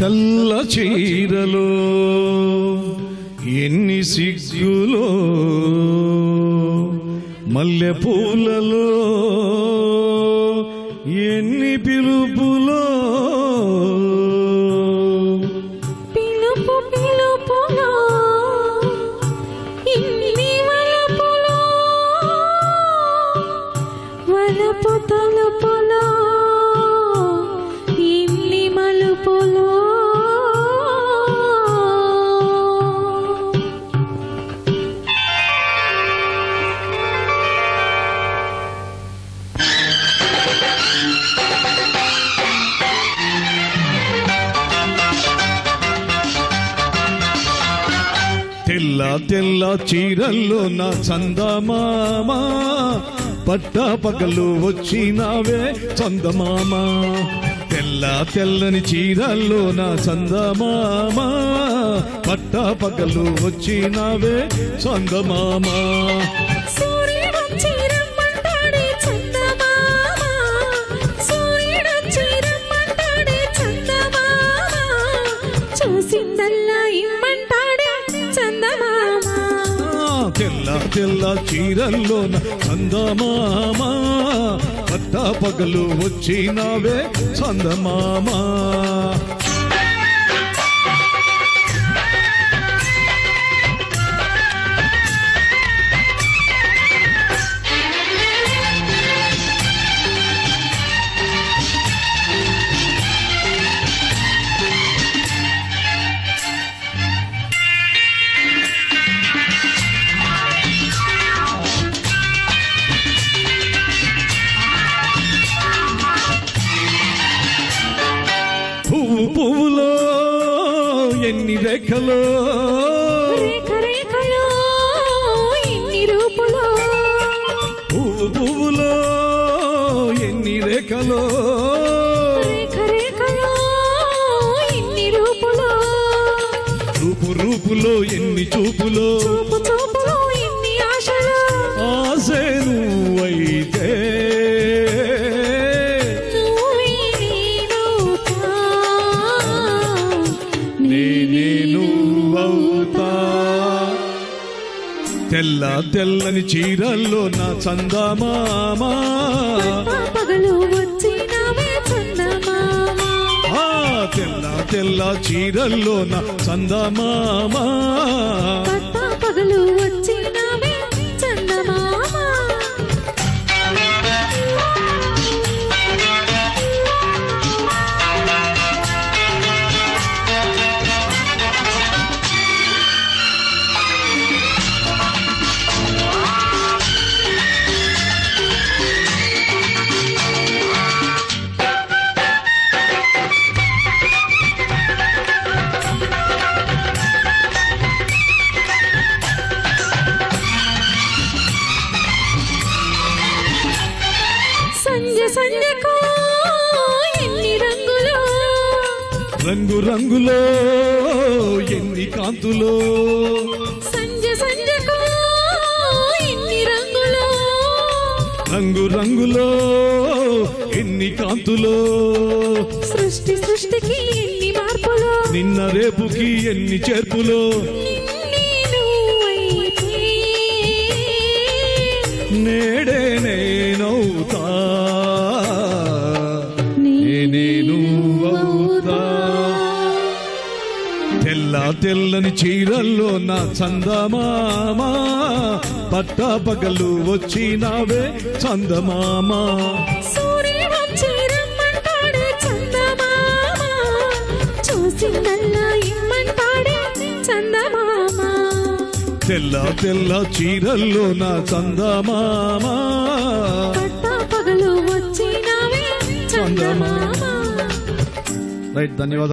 తెల్ల చీరలో ఎన్ని సిగ్గులో మల్లె పూలలో ఎన్ని పిలుపులో తెల్ల తెల్ల చీరల్లో నా చందమామ. పట్ట పగలు వచ్చినావే చందమామ. తెల్ల తెల్లని చీరల్లో నా చందమామ. పట్ట పగలు వచ్చినావే చందమామ. చూసిందల్లా తెల్ల తెల్ల చీరల్లో నా చందమామ పట్ట పగలు వచ్చినవే చందమామా. ఎన్ని రెక్కలో రేఖలో ఇన్ని రూపులో? పువ్వు పువ్వులో ఎన్ని రెక్కలో రూపు రూపులో ఎన్ని చూపులో చూపు చూపులో? తెల్ల తెల్లని చీరల్లో నా చందమామ. పగలు తెల్ల తెల్ల చీరల్లో నా చందమామ. పగలు రంగు రంగులో ఎన్ని కాంతులో. సంజ సంజకు ఎన్ని రంగులు. రంగు రంగులో ఎన్ని కాంతులో. సృష్టి సృష్టికి ఎన్ని మార్పులు. నిన్న రేపుకి ఎన్ని చేర్పులో. నేడే నేనవుతా తెల్లని చీరల్లో నా చందమామ పట్ట పగలు వచ్చినావే చందమామ. చందమామ. తెల్ల తెల్ల చీరల్లో నా చందమామ. పట్ట పగలు వచ్చినవే చందమామ. రైట్ ధన్యవాదాలు.